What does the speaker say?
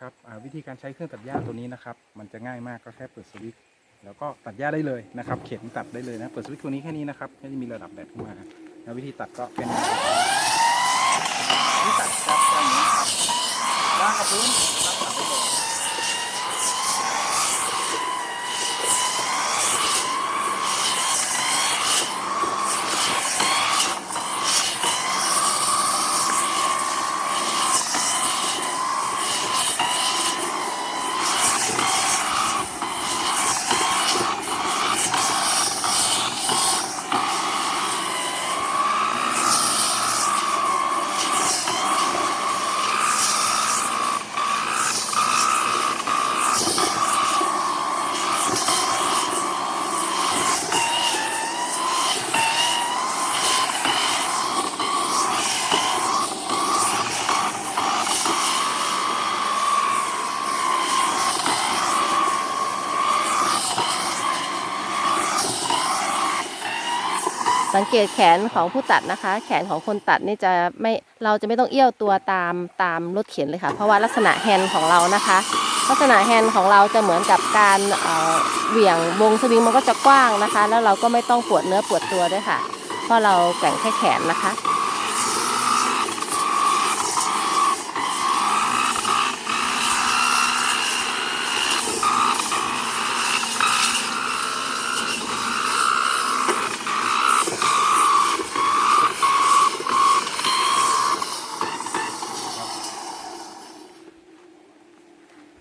ครับวิธีการใช้เครื่องตัดหญ้าตัวนี้นะครับ มันจะง่ายมากก็แค่เปิดสวิตช์แล้วก็ตัดหญ้าได้เลยนะครับ เข็มตัดได้เลยนะ เปิดสวิตช์ตัวนี้แค่นี้นะครับไม่ได้มีระดับแบบขึ้นมาแล้ววิธีตัดก็เป็นวิธีตัดแบบนี้ครับวางกระพื้นนะครับตัดได้เลย สังเกตแขนของผู้ตัดนะคะ แขนของคนตัดนี่จะไม่เราจะไม่ต้องเอี้ยวตัวตามตามรถเข็นเลยค่ะ เพราะว่าลักษณะแฮนด์ของเรานะคะ ลักษณะแฮนด์ของเราจะเหมือนกับการเอ่อเหวี่ยงวงสวิงมันก็จะกว้างนะคะ แล้วเราก็ไม่ต้องปวดเนื้อปวดตัวด้วยค่ะ เพราะเราแกว่งแค่แขนนะคะ